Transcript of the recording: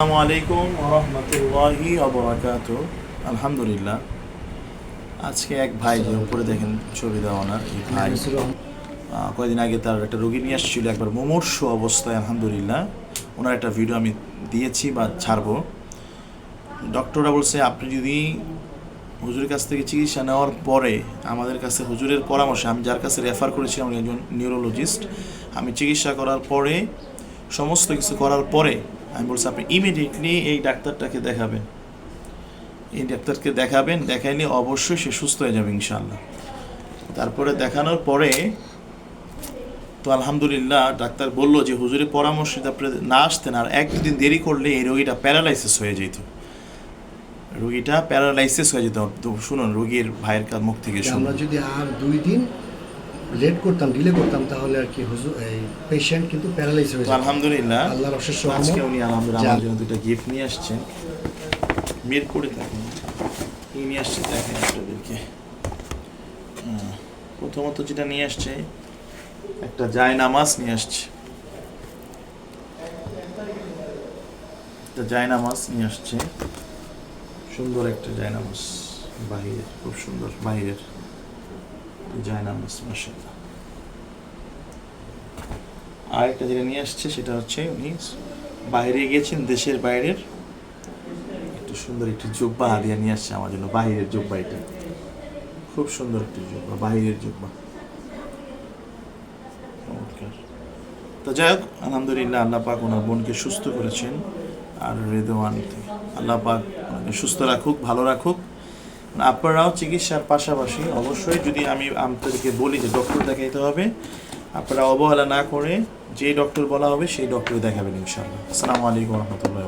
আসসালামু আলাইকুম রহমতুল্লাহি অবরাকাত আলহামদুলিল্লাহ। আজকে এক ভাই যে উপরে দেখেন ছবি দেওয়া ওনার এই ভাই। কয়েকদিন আগে তার একটা রোগী নিয়ে আসছিল একবার মুমূর্ষ অবস্থায় আলহামদুলিল্লাহ। ওনার একটা ভিডিও আমি দিয়েছি বা ছাড়বো। ডক্টররা বলছে আপনি যদি হুজুরের কাছ থেকে চিকিৎসা নেওয়ার পরে আমাদের কাছে হুজুরের পরামর্শে আমি যার কাছে রেফার করেছিলাম একজন নিউরোলজিস্ট আমি চিকিৎসা করার পরে সমস্ত কিছু করার পরে আমি বলছি আপনি ইমিডিয়েটলি এই ডাক্তারটাকে দেখাবেন। এই ডাক্তারকে দেখাবেন দেখাইলে অবশ্যই সে সুস্থ হয়ে যাবে ইনশাল্লাহ তারপরে দেখানোর পরে তো আলহামদুলিল্লাহ ডাক্তার বলল যে হুজুরের পরামর্শ আপনি না আসতেন আর এক দুদিন দেরি করলে এই রোগীটা প্যারালাইসিস হয়ে যেত। রোগীটা প্যারালাইসিস হয়ে যেত। শুনুন রোগীর ভাইয়ের মুখ থেকে আমরা যদি আর দুই দিন লেট করতাম ডিলে করতাম তাহলে আর কি হুজুর এই পেশেন্ট কিন্তু প্যারালাইজ হয়ে তো আলহামদুলিল্লাহ। আল্লাহর অশেষ আজকে উনি আলহামদুলিল্লাহ আমার জন্য দুটো গিফট নিয়ে আসছেন। মিরপুরে থাকেন কি নিয়ে আসছে দেখেন আপনাদেরকে। প্রথমত যেটা নিয়ে আসছে একটা জায় নামাজ নিয়ে আসছে। একটা জায় নামাজ নিয়ে আসছে। সুন্দর একটা জায় নামাজ। বাহিরের খুব সুন্দর বাহিরের। জায় নামাজ মাসাল্লাহ আরেকটা যেটা নিয়ে আসছে, সেটা হচ্ছে উনি বাইরে গিয়েছেন, দেশের বাইরের। একটু সুন্দর একটি জুব্বা হাদিয়া নিয়ে আসছে আমার জন্য, বাহিরের জুব্বা এটা। খুব সুন্দর একটি জুব্বা, বাহিরের জুব্বা। তো যাই হোক, আলহামদুলিল্লাহ আল্লাহ পাক ওনার বোনকে সুস্থ করেছেন, আর রেদওয়ান থেকে আল্লাহ পাক সুস্থ রাখুক, ভালো রাখুক। আপনারাও চিকিৎসার পাশাপাশি অবশ্যই যদি আমি আপনাদেরকে বলি যে ডক্টর দেখাইতে হবে, আপনারা অবহেলা না করে যে ডক্টর বলা হবে সেই ডক্টর দেখাবেন ইনশাআল্লাহ। আসসালামু আলাইকুম রহমতুল্লাহ